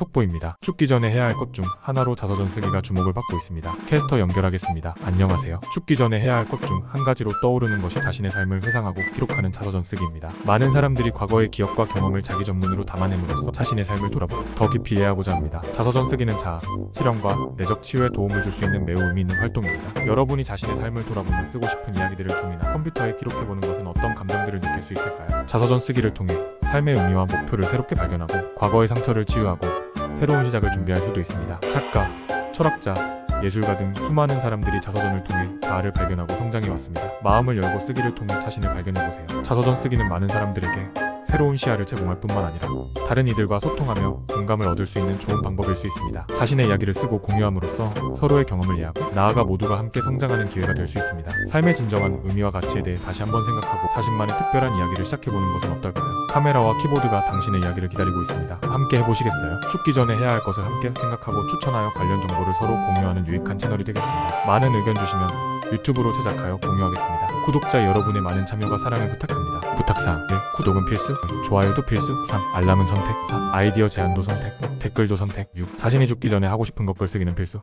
속보입니다. 죽기 전에 해야 할 것 중 하나로 자서전 쓰기가 주목을 받고 있습니다. 캐스터 연결하겠습니다. 안녕하세요. 죽기 전에 해야 할 것 중 한 가지로 떠오르는 것이 자신의 삶을 회상하고 기록하는 자서전 쓰기입니다. 많은 사람들이 과거의 기억과 경험을 자기 전문으로 담아냄으로써 자신의 삶을 돌아보고 더 깊이 이해하고자 합니다. 자서전 쓰기는 자아, 실현과 내적 치유에 도움을 줄 수 있는 매우 의미 있는 활동입니다. 여러분이 자신의 삶을 돌아보며 쓰고 싶은 이야기들을 종이나 컴퓨터에 기록해보는 것은 어떤 감정들을 느낄 수 있을까요? 자서전 쓰기를 통해 삶의 의미와 목표를 새롭게 발견하고 과거의 상처를 치유하고 새로운 시작을 준비할 수도 있습니다. 작가, 철학자, 예술가 등 수많은 사람들이 자서전을 통해 자아를 발견하고 성장해 왔습니다. 마음을 열고 쓰기를 통해 자신을 발견해 보세요. 자서전 쓰기는 많은 사람들에게 새로운 시야를 제공할 뿐만 아니라 다른 이들과 소통하며 공감을 얻을 수 있는 좋은 방법일 수 있습니다. 자신의 이야기를 쓰고 공유함으로써 서로의 경험을 이해하고 나아가 모두가 함께 성장하는 기회가 될 수 있습니다. 삶의 진정한 의미와 가치에 대해 다시 한번 생각하고 자신만의 특별한 이야기를 시작해보는 것은 어떨까요? 카메라와 키보드가 당신의 이야기를 기다리고 있습니다. 함께 해보시겠어요? 죽기 전에 해야 할 것을 함께 생각하고 추천하여 관련 정보를 서로 공유하는 유익한 채널이 되겠습니다. 많은 의견 주시면 유튜브로 제작하여 공유하겠습니다. 구독자 여러분의 많은 참여가 사랑을 부탁합니다. 부탁사항 1. 구독은 필수 좋아요도 필수 3. 알람은 선택 4. 아이디어 제안도 선택 댓글도 선택 6. 자신이 죽기 전에 하고 싶은 것 글쓰기는 필수